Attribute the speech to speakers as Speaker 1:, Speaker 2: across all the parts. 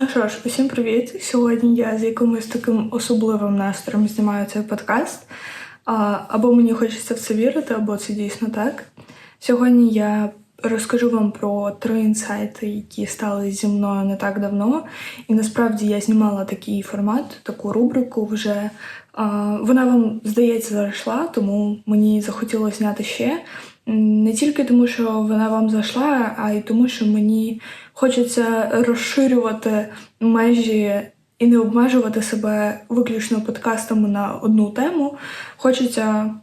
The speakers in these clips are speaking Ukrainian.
Speaker 1: Ну що ж, усім привіт! Сьогодні я з якимось таким особливим настроєм знімаю цей подкаст. Або мені хочеться в це вірити, або це дійсно так. Сьогодні я розкажу вам про три інсайти, які стали зі мною не так давно. І насправді я знімала такий формат, таку рубрику вже. Вона вам, здається, зайшла, тому мені захотілося зняти ще. Не тільки тому, що вона вам зайшла, а й тому, що мені хочеться розширювати межі і не обмежувати себе виключно подкастами на одну тему. Хочеться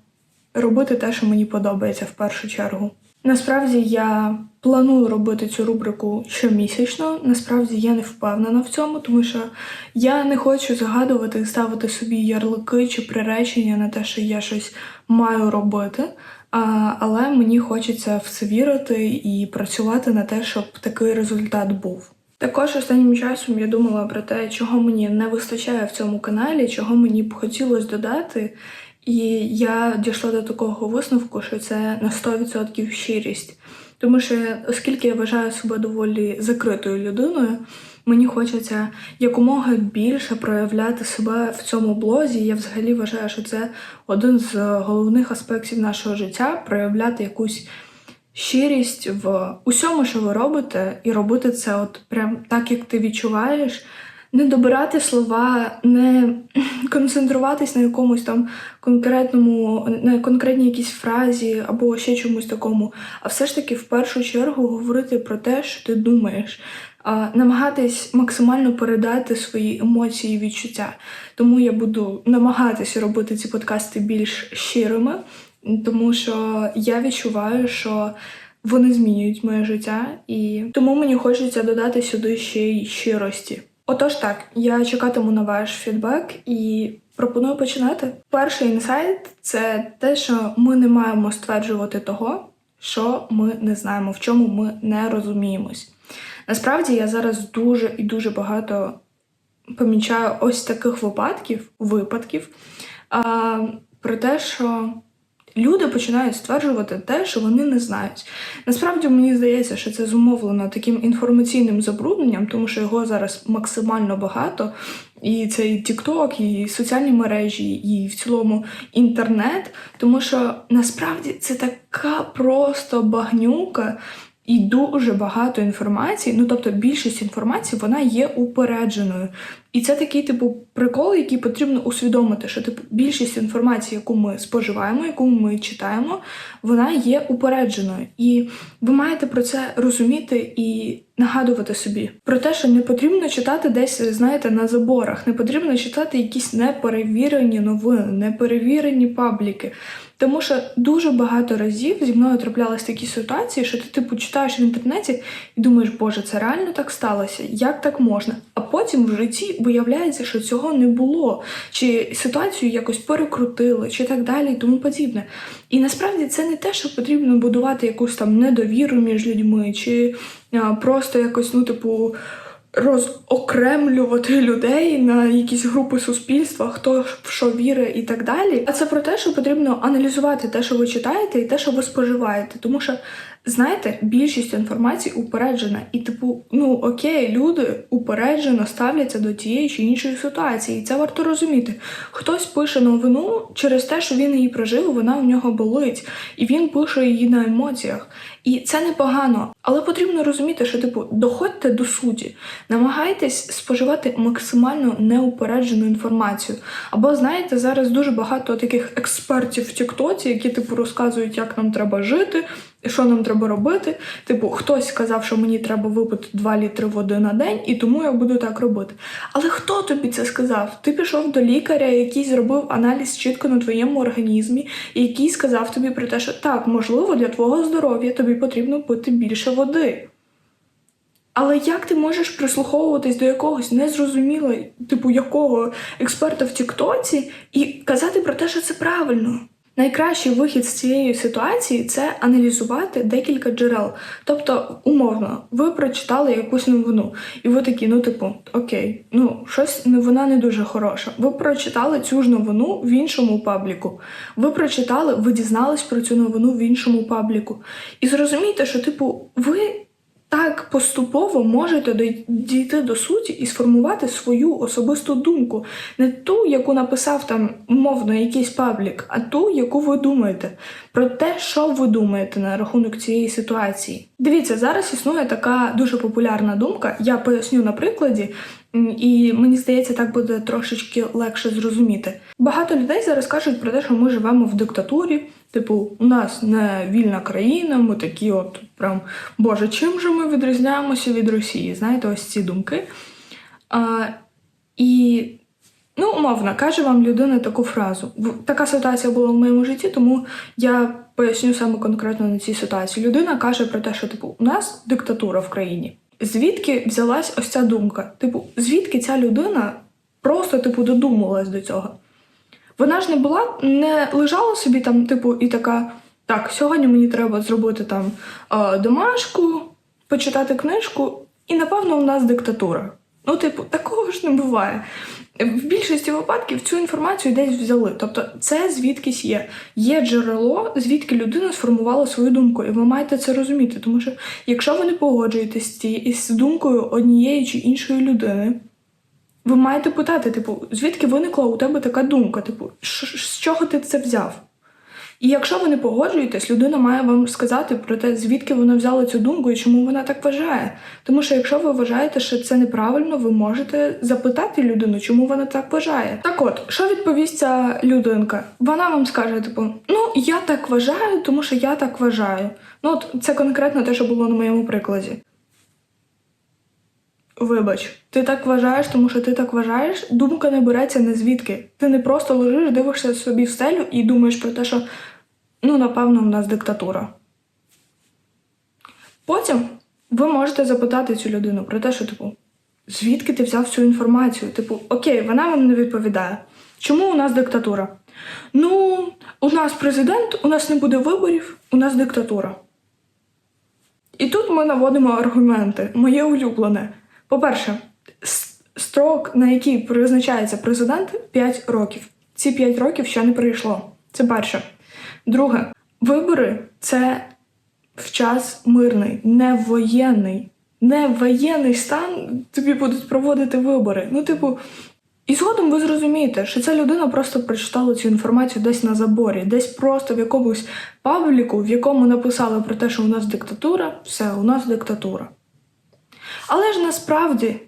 Speaker 1: робити те, що мені подобається в першу чергу. Насправді я планую робити цю рубрику щомісячно. Насправді я не впевнена в цьому, тому що я не хочу загадувати і ставити собі ярлики чи приречення на те, що я щось маю робити. Але мені хочеться в це вірити і працювати на те, щоб такий результат був. Також останнім часом я думала про те, чого мені не вистачає в цьому каналі, чого мені б хотілося додати. І я дійшла до такого висновку, що це на 100% щирість. Тому що, оскільки я вважаю себе доволі закритою людиною, мені хочеться якомога більше проявляти себе в цьому блозі. Я взагалі вважаю, що це один з головних аспектів нашого життя проявляти якусь щирість в усьому, що ви робите, і робити це от прям так, як ти відчуваєш. Не добирати слова, не концентруватись на якомусь там конкретному, на конкретній якійсь фразі або ще чомусь такому, а все ж таки в першу чергу говорити про те, що ти думаєш, намагатись максимально передати свої емоції і відчуття. Тому я буду намагатися робити ці подкасти більш щирими, тому що я відчуваю, що вони змінюють моє життя, і тому мені хочеться додати сюди ще й щирості. Отож так, я чекатиму на ваш фідбек і пропоную починати. Перший інсайт це те, що ми не маємо стверджувати того, що ми не знаємо, в чому ми не розуміємось. Насправді я зараз дуже і дуже багато помічаю ось таких випадків, випадків а, про те, що люди починають стверджувати те, що вони не знають. Насправді мені здається, що це зумовлено таким інформаційним забрудненням, тому що його зараз максимально багато. І це і TikTok, і соціальні мережі, і в цілому інтернет. Тому що насправді це така просто багнюка. І дуже багато інформації, ну тобто більшість інформації вона є упередженою. І це такий типу прикол, який потрібно усвідомити, що типу більшість інформації, яку ми споживаємо, яку ми читаємо, вона є упередженою. І ви маєте про це розуміти і нагадувати собі про те, що не потрібно читати десь, знаєте, на заборах, не потрібно читати якісь неперевірені новини, неперевірені пабліки. Тому що дуже багато разів зі мною траплялись такі ситуації, що ти типу читаєш в інтернеті і думаєш, боже, це реально так сталося? Як так можна? А потім в житті виявляється, що цього не було, чи ситуацію якось перекрутили, чи так далі, і тому подібне. І насправді це не те, що потрібно будувати якусь там недовіру між людьми, чи просто якось, ну, типу розокремлювати людей на якісь групи суспільства, хто в що вірить і так далі. А це про те, що потрібно аналізувати те, що ви читаєте, і те, що ви споживаєте. Тому що, знаєте, більшість інформації упереджена. І, типу, ну окей, люди упереджено ставляться до тієї чи іншої ситуації. І це варто розуміти. Хтось пише новину через те, що він її прожив, вона у нього болить, і він пише її на емоціях. І це непогано, але потрібно розуміти, що типу доходьте до суті, намагайтесь споживати максимально неупереджену інформацію. Або знаєте, зараз дуже багато таких експертів в Тіктоці, які типу розказують, як нам треба жити, що нам треба робити. Типу, хтось сказав, що мені треба випити 2 літри води на день, і тому я буду так робити. Але хто тобі це сказав? Ти пішов до лікаря, який зробив аналіз чітко на твоєму організмі, і який сказав тобі про те, що так, можливо, для твого здоров'я тобі потрібно пити більше води. Але як ти можеш прислуховуватись до якогось незрозуміло, типу якого експерта в Тіктоці, і казати про те, що це правильно? Найкращий вихід з цієї ситуації це аналізувати декілька джерел. Тобто, умовно, ви прочитали якусь новину, і ви такі, ну, типу, окей, ну щось новина не дуже хороша. Ви прочитали цю ж новину в іншому пабліку. Ви прочитали, ви дізнались про цю новину в іншому пабліку. І зрозумійте, що, типу, ви так поступово можете дійти до суті і сформувати свою особисту думку, не ту, яку написав там умовно якийсь паблік, а ту, яку ви думаєте, про те, що ви думаєте на рахунок цієї ситуації. Дивіться, зараз існує така дуже популярна думка. Я поясню на прикладі, і мені здається, так буде трошечки легше зрозуміти. Багато людей зараз кажуть про те, що ми живемо в диктатурі. Типу, у нас не вільна країна, ми такі, от прям Боже, чим же ми відрізняємося від Росії? Знаєте, ось ці думки. А, і, ну, умовно, каже вам людина таку фразу. Така ситуація була в моєму житті, тому я поясню саме конкретно на цій ситуації. Людина каже про те, що типу, у нас диктатура в країні. Звідки взялась ось ця думка? Типу, звідки ця людина просто типу додумалась до цього? Вона ж не була, не лежала собі там, типу, і така: так, сьогодні мені треба зробити там домашку, почитати книжку, і напевно у нас диктатура. Ну, типу, такого ж не буває. В більшості випадків цю інформацію десь взяли. Тобто, це звідкись є. Є джерело, звідки людина сформувала свою думку, і ви маєте це розуміти. Тому що якщо ви не погоджуєтесь з думкою однієї чи іншої людини, ви маєте питати, типу, звідки виникла у тебе така думка? Типу, «Ш- ш- з чого ти це взяв? І якщо ви не погоджуєтесь, людина має вам сказати про те, звідки вона взяла цю думку і чому вона так вважає. Тому що якщо ви вважаєте, що це неправильно, ви можете запитати людину, чому вона так вважає. Так от, що відповість ця людинка? Вона вам скаже, типу, ну я так вважаю, тому що я так вважаю. Ну, от це конкретно те, що було на моєму прикладі. Вибач, ти так вважаєш, тому що ти так вважаєш. Думка не береться не звідки. Ти не просто лежиш, дивишся собі в стелю і думаєш про те, що ну, напевно, в нас диктатура. Потім ви можете запитати цю людину про те, що, типу, звідки ти взяв цю інформацію? Типу, окей, вона вам не відповідає. Чому у нас диктатура? Ну, у нас президент, у нас не буде виборів, у нас диктатура. І тут ми наводимо аргументи. Моє улюблене. По-перше, строк, на який призначається президент, 5 років. Ці 5 років ще не прийшло. Це перше. Друге, вибори це в час мирний, не воєнний. Не воєнний стан тобі будуть проводити вибори. Ну, типу, і згодом ви зрозумієте, що ця людина просто прочитала цю інформацію десь на заборі, десь просто в якомусь пабліку, в якому написали про те, що у нас диктатура, все, у нас диктатура. Але ж насправді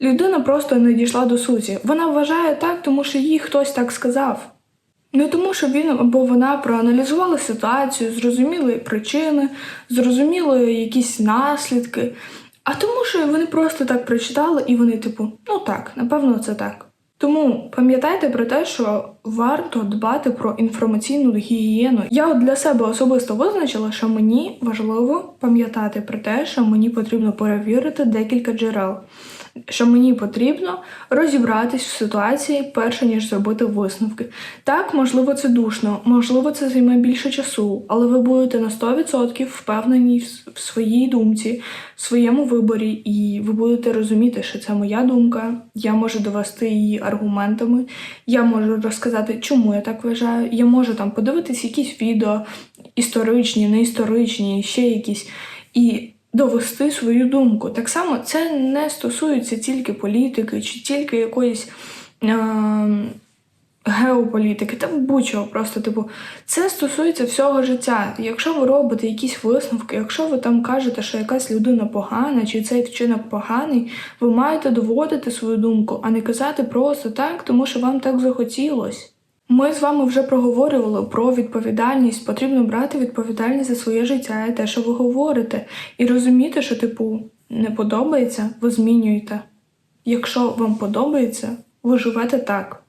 Speaker 1: людина просто не дійшла до суті. Вона вважає так, тому що їй хтось так сказав. Не тому, що він або вона проаналізували ситуацію, зрозуміли причини, зрозуміли якісь наслідки, а тому, що вони просто так прочитали, і вони, типу, ну так, напевно, це так. Тому пам'ятайте про те, що варто дбати про інформаційну гігієну. Я для себе особисто визначила, що мені важливо пам'ятати про те, що мені потрібно перевірити декілька джерел, що мені потрібно розібратись в ситуації, перше ніж зробити висновки. Так, можливо, це душно, можливо, це займе більше часу, але ви будете на 100% впевнені в своїй думці, в своєму виборі, і ви будете розуміти, що це моя думка. Я можу довести її аргументами. Я можу розказати, чому я так вважаю. Я можу там подивитись якісь відео історичні, не історичні, ще якісь. І довести свою думку. Так само це не стосується тільки політики чи тільки якоїсь. Е- Геополітики та будь-чого просто, типу, це стосується всього життя. Якщо ви робите якісь висновки, якщо ви там кажете, що якась людина погана, чи цей вчинок поганий, ви маєте доводити свою думку, а не казати просто так, тому що вам так захотілось. Ми з вами вже проговорювали про відповідальність. Потрібно брати відповідальність за своє життя і те, що ви говорите, і розуміти, що, типу, не подобається, ви змінюєте. Якщо вам подобається, ви живете так.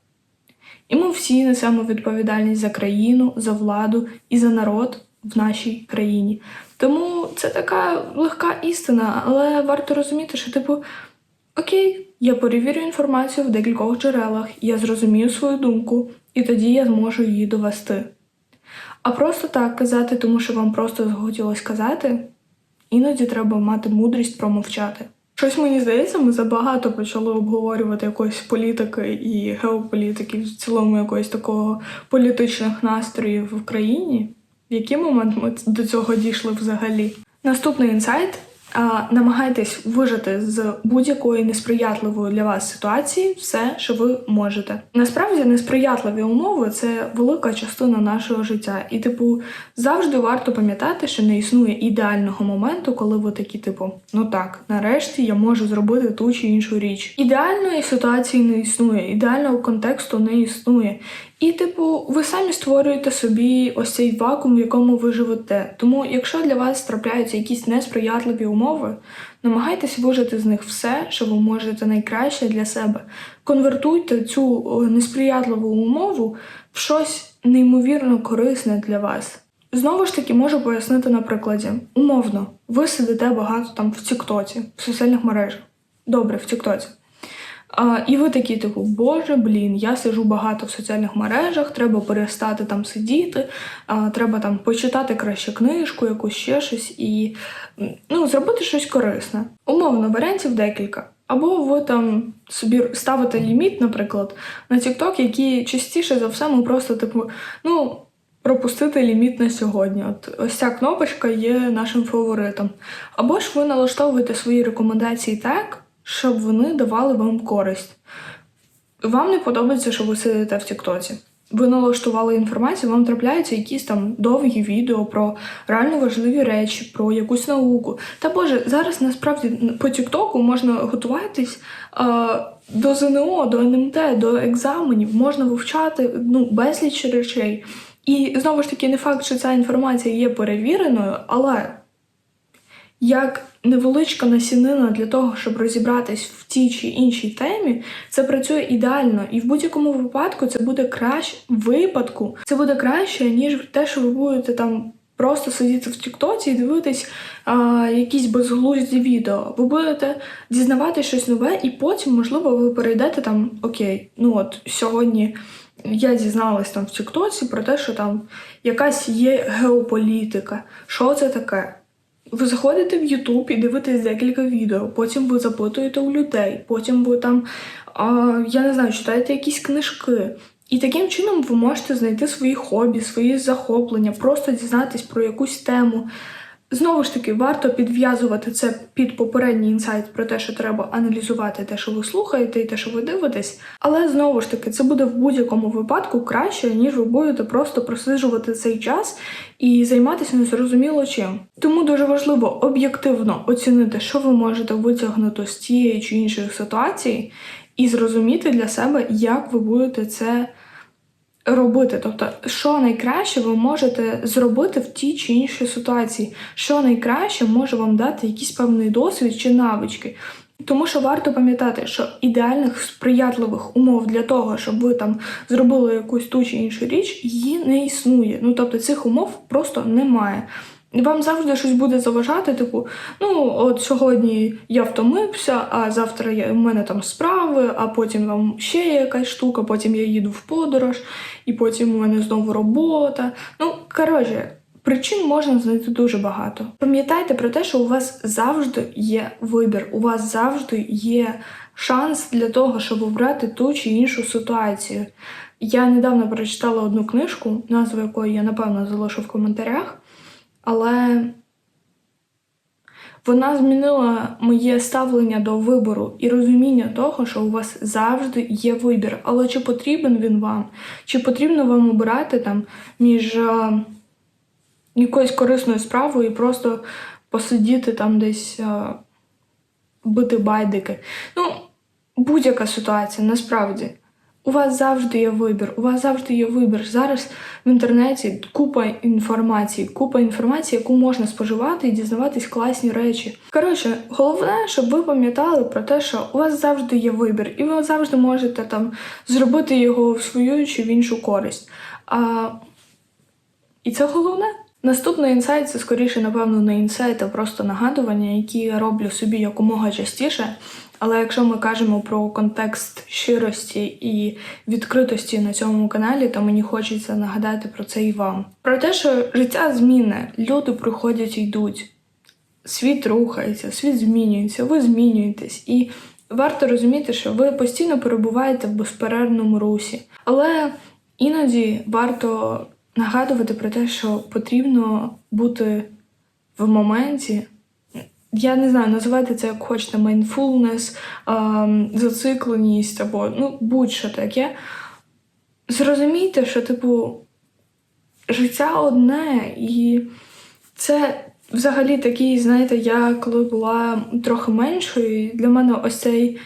Speaker 1: І ми всі несемо відповідальність за країну, за владу і за народ в нашій країні. Тому це така легка істина, але варто розуміти, що, типу, окей, я перевірю інформацію в декількох джерелах, я зрозумію свою думку, і тоді я зможу її довести. А просто так казати, тому що вам просто захотілося казати, іноді треба мати мудрість промовчати. Щось мені здається, ми забагато почали обговорювати якоїсь політики і геополітики, в цілому якогось такого політичних настроїв в країні. В який момент ми до цього дійшли взагалі? Наступний інсайт. А, намагайтесь вижити з будь-якої несприятливої для вас ситуації все, що ви можете. Насправді несприятливі умови це велика частина нашого життя. І, типу, завжди варто пам'ятати, що не існує ідеального моменту, коли ви такі, типу, ну так, нарешті я можу зробити ту чи іншу річ. Ідеальної ситуації не існує, ідеального контексту не існує. І, типу, ви самі створюєте собі ось цей вакуум, в якому ви живете. Тому, якщо для вас трапляються якісь несприятливі умови, намагайтесь вижити з них все, що ви можете найкраще для себе. Конвертуйте цю несприятливу умову в щось неймовірно корисне для вас. Знову ж таки, можу пояснити на прикладі. Умовно, ви сидите багато там в Тіктоці, в соціальних мережах. Добре, в Тіктоці. А, і ви такі, типу, боже, блін, я сижу багато в соціальних мережах, треба перестати там сидіти, а, треба там почитати краще книжку, якусь ще щось і ну, зробити щось корисне. Умовно, варіантів декілька. Або ви там собі ставите ліміт, наприклад, на TikTok, який частіше за все ми просто, типу, ну. Пропустити ліміт на сьогодні. От ось ця кнопочка є нашим фаворитом. Або ж ви налаштовуєте свої рекомендації так, щоб вони давали вам користь. Вам не подобається, що ви сидите в Тіктоці. Ви налаштували інформацію, вам трапляються якісь там довгі відео про реально важливі речі, про якусь науку. Та Боже, зараз насправді по Тіктоку можна готуватись е, до ЗНО, до НМТ, до екзаменів, можна вивчати ну, безліч речей. І знову ж таки, не факт, що ця інформація є перевіреною, але як невеличка насінина для того, щоб розібратись в тій чи іншій темі, це працює ідеально, і в будь-якому випадку це буде краще випадку. Це буде краще, ніж те, що ви будете там. Просто сидіти в Тіктоці і дивитись а, якісь безглузді відео. Ви будете дізнавати щось нове, і потім, можливо, ви перейдете там окей, ну от сьогодні я дізналась там в Тіктоці про те, що там якась є геополітика. Що це таке? Ви заходите в YouTube і дивитесь декілька відео, потім ви запитуєте у людей, потім ви там, а, я не знаю, читаєте якісь книжки. І таким чином ви можете знайти свої хобі, свої захоплення, просто дізнатись про якусь тему. Знову ж таки, варто підв'язувати це під попередній інсайт про те, що треба аналізувати те, що ви слухаєте, і те, що ви дивитесь. Але знову ж таки, це буде в будь-якому випадку краще, ніж ви будете просто просиджувати цей час і займатися незрозуміло чим. Тому дуже важливо об'єктивно оцінити, що ви можете витягнути з тієї чи іншої ситуації, і зрозуміти для себе, як ви будете це робити. Тобто, що найкраще ви можете зробити в тій чи іншій ситуації, що найкраще може вам дати якийсь певний досвід чи навички. Тому що варто пам'ятати, що ідеальних сприятливих умов для того, щоб ви там зробили якусь ту чи іншу річ, її не існує. Ну тобто цих умов просто немає. Вам завжди щось буде заважати, типу, ну от сьогодні я втомився, а завтра я, у мене там справи, а потім там ще якась штука, потім я їду в подорож, і потім у мене знову робота. Ну, коротше, причин можна знайти дуже багато. Пам'ятайте про те, що у вас завжди є вибір, у вас завжди є шанс для того, щоб обрати ту чи іншу ситуацію. Я недавно прочитала одну книжку, назву якої я напевно залишу в коментарях. Але вона змінила моє ставлення до вибору і розуміння того, що у вас завжди є вибір. Але чи потрібен він вам? Чи потрібно вам обирати там між а, якоюсь корисною справою і просто посидіти там десь а, бити байдики? Ну, будь-яка ситуація, насправді. У вас завжди є вибір, у вас завжди є вибір. Зараз в інтернеті купа інформації, купа інформації, яку можна споживати і дізнаватись класні речі. Коротше, головне, щоб ви пам'ятали про те, що у вас завжди є вибір, і ви завжди можете там зробити його в свою чи в іншу користь. А... І це головне. Наступний інсайт це скоріше, напевно, не інсайт, а просто нагадування, які я роблю собі якомога частіше. Але якщо ми кажемо про контекст щирості і відкритості на цьому каналі, то мені хочеться нагадати про це і вам. Про те, що життя змінне, люди приходять і йдуть, світ рухається, світ змінюється, ви змінюєтесь. І варто розуміти, що ви постійно перебуваєте в безперервному русі. Але іноді варто нагадувати про те, що потрібно бути в моменті. Я не знаю, називайте це як хочете, mindfulness, ем, зацикленість або ну, будь-що таке. Зрозумійте, що, типу, життя одне, і це взагалі такий, знаєте, я коли була трохи меншою, для мене ось цей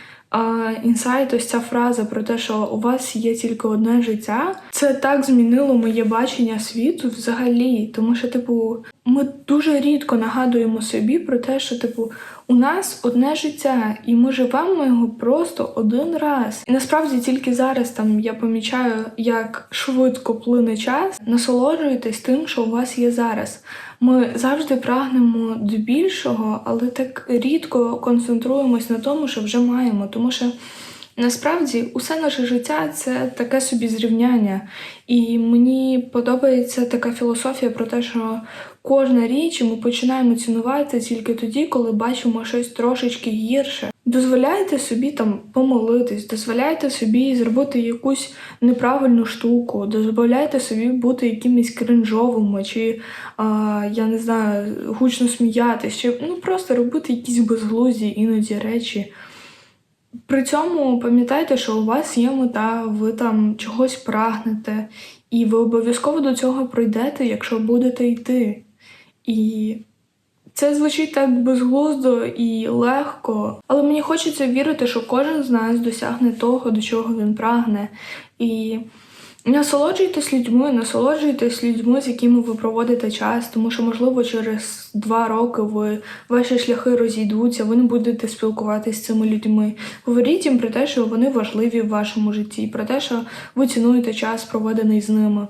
Speaker 1: інсайт, ось ця фраза про те, що у вас є тільки одне життя, це так змінило моє бачення світу взагалі. Тому що, типу, ми дуже рідко нагадуємо собі про те, що, типу, у нас одне життя, і ми живемо його просто один раз. І насправді тільки зараз там я помічаю, як швидко плине час. Насолоджуйтесь тим, що у вас є зараз. Ми завжди прагнемо до більшого, але так рідко концентруємось на тому, що вже маємо. Тому що насправді усе наше життя це таке собі зрівняння. І мені подобається така філософія про те, що кожна річ ми починаємо цінувати тільки тоді, коли бачимо щось трошечки гірше. Дозволяйте собі там помолитись, дозволяйте собі зробити якусь неправильну штуку, дозволяйте собі бути якимись кринжовими, чи а, я не знаю, гучно сміятись, чи ну просто робити якісь безглузді іноді речі. При цьому пам'ятайте, що у вас є мета, ви там чогось прагнете, і ви обов'язково до цього прийдете, якщо будете йти. І це звучить так безглуздо і легко, але мені хочеться вірити, що кожен з нас досягне того, до чого він прагне. І насолоджуйтесь людьми, насолоджуйтесь людьми, з якими ви проводите час, тому що, можливо, через два роки ви ваші шляхи розійдуться, ви не будете спілкуватися з цими людьми. Говоріть їм про те, що вони важливі в вашому житті, про те, що ви цінуєте час, проведений з ними.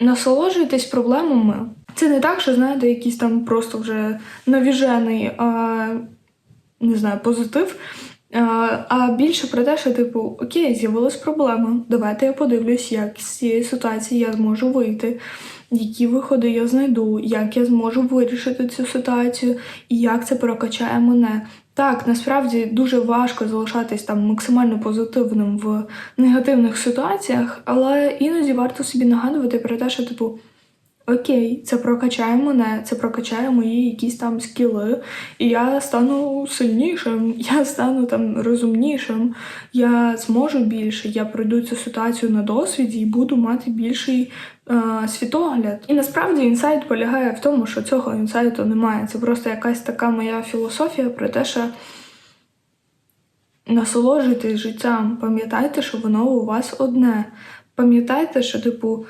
Speaker 1: Насолоджуйтесь проблемами. Це не так, що знаєте, якийсь там просто вже навіжений, а, не знаю, позитив. А, більше про те, що, типу, окей, з'явилась проблема. Давайте я подивлюсь, як з цієї ситуації я зможу вийти, які виходи я знайду, як я зможу вирішити цю ситуацію і як це прокачає мене. Так, насправді дуже важко залишатись там максимально позитивним в негативних ситуаціях, але іноді варто собі нагадувати про те, що, типу, окей, це прокачає мене, це прокачає мої якісь там скіли, і я стану сильнішим, я стану там розумнішим, я зможу більше, я пройду цю ситуацію на досвіді і буду мати більший е, світогляд. І насправді інсайт полягає в тому, що цього інсайту немає. Це просто якась така моя філософія про те, що. Насолоджуйтесь життям, пам'ятайте, що воно у вас одне. Пам'ятайте, що, типу,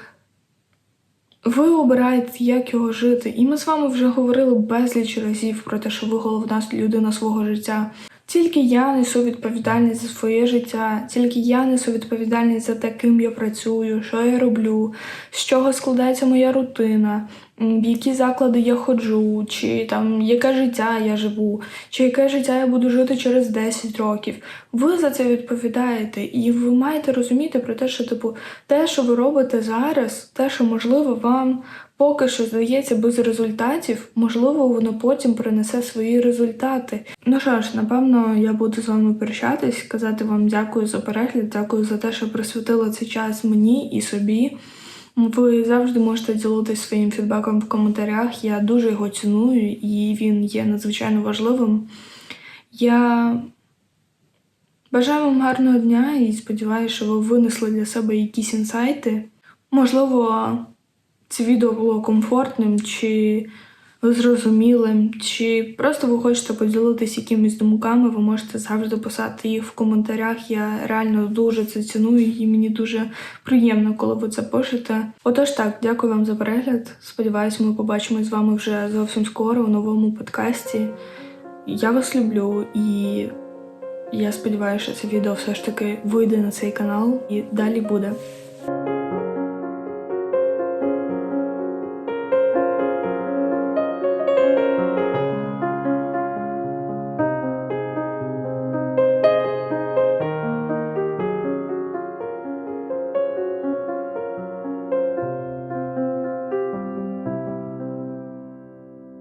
Speaker 1: ви обираєте, як його жити. І ми з вами вже говорили безліч разів про те, що ви головна людина свого життя. Тільки я несу відповідальність за своє життя, тільки я несу відповідальність за те, ким я працюю, що я роблю, з чого складається моя рутина, в які заклади я ходжу, чи там яке життя я живу, чи яке життя я буду жити через 10 років. Ви за це відповідаєте, і ви маєте розуміти про те, що типу те, що ви робите зараз, те, що можливо вам поки що здається без результатів, можливо, воно потім принесе свої результати. Ну що ж, напевно, я буду з вами прощатись, казати вам дякую за перегляд, дякую за те, що присвятили цей час мені і собі. Ви завжди можете ділитися своїм фідбеком в коментарях. Я дуже його ціную і він є надзвичайно важливим. Я бажаю вам гарного дня і сподіваюся, що ви винесли для себе якісь інсайти. Можливо, це відео було комфортним чи зрозумілим, чи просто ви хочете поділитися якимись думками, ви можете завжди писати їх в коментарях. Я реально дуже це ціную, і мені дуже приємно, коли ви це пишете. Отож, так, дякую вам за перегляд. Сподіваюсь, ми побачимось з вами вже зовсім скоро у новому подкасті. Я вас люблю і я сподіваюся, що це відео все ж таки вийде на цей канал і далі буде.